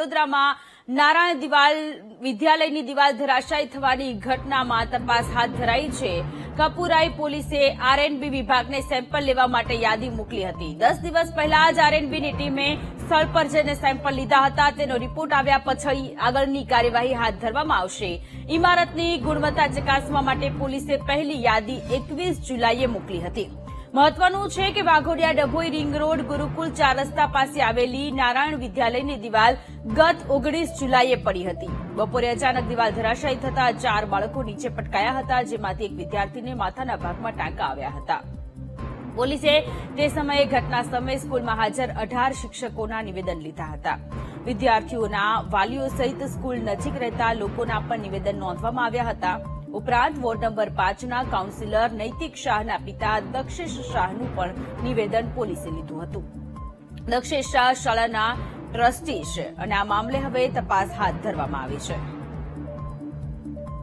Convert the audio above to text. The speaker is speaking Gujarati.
વડોદરામાં નારાયણ દિવાલ વિદ્યાલયની દિવાલ ધરાશાયી થવાની ઘટનામાં તપાસ હાથ ધરાઈ છે. કપુરાઈ પોલીસે આરએનબી વિભાગને સેમ્પલ લેવા માટે યાદી મોકલી હતી. દસ દિવસ પહેલા જ આરએનબીની ટીમે સ્થળ પર જઈને સેમ્પલ લીધા હતા. તેનો રિપોર્ટ આવ્યા પછી આગળની કાર્યવાહી હાથ ધરવામાં આવશે. ઇમારતની ગુણવત્તા ચકાસવા માટે પોલીસે પહેલી યાદી એકવીસ જુલાઈએ મોકલી હતી. મહત્વનું છે કે વાઘોડિયા ડભોઈ રિંગ રોડ ગુરુકુલ ચાર રસ્તા પાસે આવેલી નારાયણ વિદ્યાલયની દિવાલ ગત ઓગણીસ જુલાઈએ પડી હતી. બપોરે અચાનક દિવાલ ધરાશાયી થતા ચાર બાળકો નીચે પટકાયા હતા, જેમાંથી એક વિદ્યાર્થીને માથાના ભાગમાં ટાંકા આવ્યા હતા. પોલીસે તે સમયે ઘટના સમયે સ્કૂલમાં હાજર અઢાર શિક્ષકોના નિવેદન લીધા હતા. વિદ્યાર્થીઓના વાલીઓ સહિત સ્કૂલ નજીક રહેતા લોકોના પણ નિવેદન નોંધવામાં આવ્યા હતા. ઉપરાંત વોર્ડ નંબર પાંચના કાઉન્સિલર નૈતિક શાહના પિતા દક્ષેશ શાહનું પણ નિવેદન પોલીસે લીધું હતું. દક્ષેશ શાહ શાળાના ટ્રસ્ટી છે અને આ મામલે હવે તપાસ હાથ ધરવામાં આવી છે.